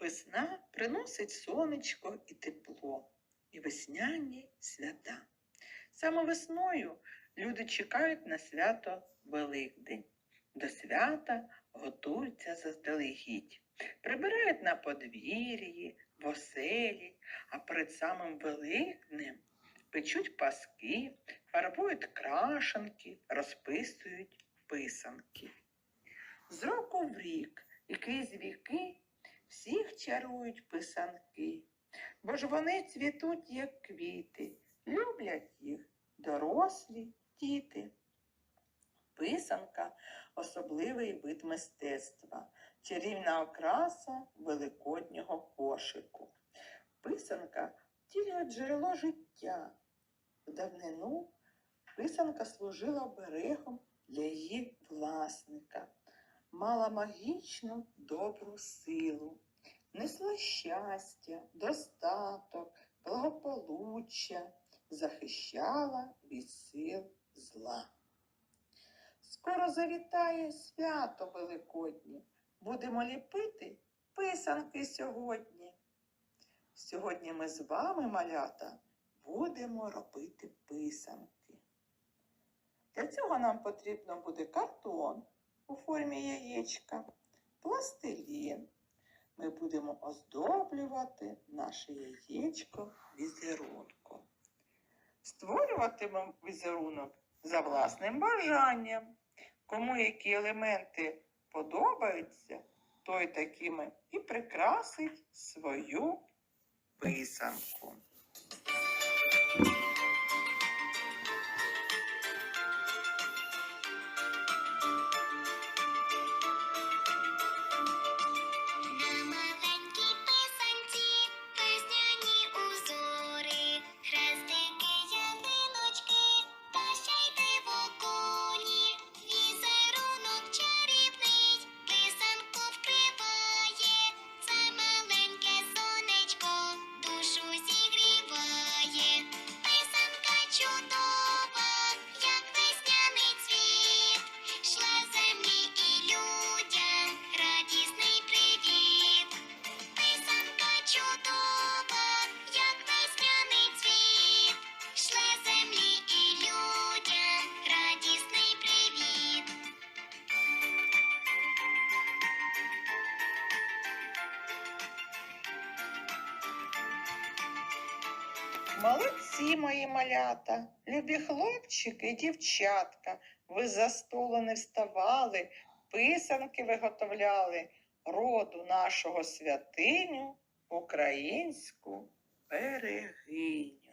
Весна приносить сонечко і тепло, і весняні свята. Саме весною люди чекають на свято Великдень. До свята готуються заздалегідь, прибирають на подвір'ї, в оселі, а перед самим Великднем печуть паски, фарбують крашенки, розписують писанки. З року в рік і крізь віки всіх чарують писанки, бо ж вони цвітуть, як квіти, люблять їх дорослі діти. Писанка особливий вид мистецтва, чарівна окраса великоднього кошику. Писанка втілює джерело життя. В давнину писанка служила оберегом для її власника, мала магічну добру силу, несла щастя, достаток, благополуччя, захищала від сил зла. Скоро завітає свято Великоднє. Будемо ліпити писанки сьогодні. Сьогодні ми з вами, малята, будемо робити писанки. Для цього нам потрібно буде картон у формі яєчка, пластилін. Ми будемо оздоблювати наше яєчко візерунком. Створюватимемо візерунок за власним бажанням. Кому які елементи подобаються, той такими і прикрасить свою писанку. Молодці мої малята, любі хлопчики і дівчатка. Ви за столу не вставали, писанки виготовляли, роду нашого святиню українську берегли.